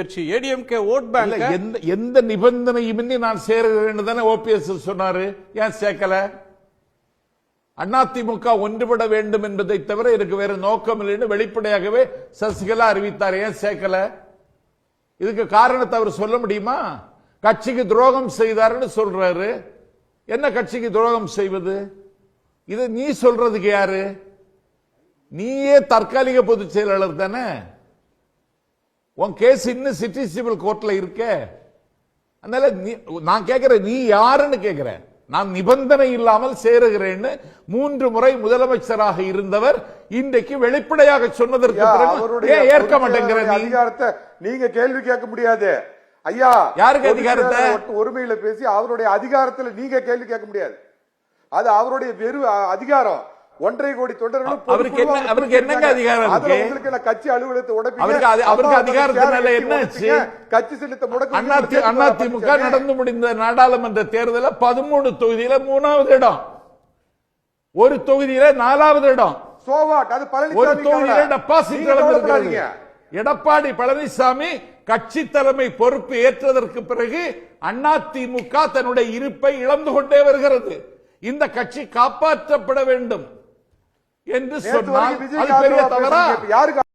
கட்சி ADMK vote bank எந்த எந்த நிபந்தனையுமின்றி நான் சேருகிறேன்னு தானே ஓபிஎஸ் சொன்னாரு. ஏன் சேர்க்கல? அதிமுக ஒன்றுபட வேண்டும் என்பதை தவிர எனக்கு வேற நோக்கம் இல்லைன்னு வெளிப்படையாகவே சசிகலா அறிவித்தார். ஏன் சேர்க்கல? இதுக்கு காரணத்தை அவர் சொல்ல முடியுமா? கட்சிக்கு துரோகம் செய்தாருன்னு சொல்றாரு. என்ன கட்சிக்கு துரோகம் செய்வது? இது நீ சொல்றதுக்கு யாரு? நீயே தற்காலிக பொதுச் செயலாளர் தானே. உன் கேஸ் இன்னும் சிட்டி சிவில் கோர்ட்ல இருக்க. அதனால நான் கேட்கிறேன் நீ யாருன்னு கேட்கிறேன் நான் நிபந்தனை இல்லாமல் சேருகிறேன்னு மூன்று முறை முதலமைச்சராக இருந்தவர் இன்றைக்கு வெளிப்படையாக சொன்னதற்கு ஏற்க மாட்டேங்கிற அதிகாரத்தை நீங்க கேள்வி கேட்க முடியாது. ஐயா யாருக்கு அதிகாரத்தை? ஒருமையில பேசி அவருடைய அதிகாரத்துல நீங்க கேள்வி கேட்க முடியாது. அது அவருடைய வெறு அ- அதிகாரம். ஒன்றரை கோடி தொண்டர்களும் அவருக்கு என்ன- அவருக்கு என்னங்க. அதிகாரம் இருக்கு? உங்களுக்கு என்ன கட்சி அலுவலகத்தை உடைப்பீங்க. அவருக்கு அது- அவருக்கு அதிகாரத்தினால சேரை கட்டி என்ன உடைப்பீங்க, ஆச்சு? கட்சி சின்னத்தை முடக்கு அண்ணா அதிமுக நடந்து முடிந்த நாடாளுமன்ற தேர்தலில் பதிமூணு தொகுதியில மூணாவது இடம். ஒரு தொகுதியில நாலாவது இடம். சோவாட் அது ஒரு தொகுதியில டெபாசிட் கவலைப்படாதீங்க. எடப்பாடி பழனிசாமி கட்சி தலைமை பொறுப்பு ஏற்றதற்கு பிறகு அதிமுக தன்னுடைய இருப்பை இழந்து கொண்டே வருகிறது. இந்த கட்சி காப்பாற்றப்பட வேண்டும். என்று சொன்னால் அது பெரிய தவறா? யாருக்கு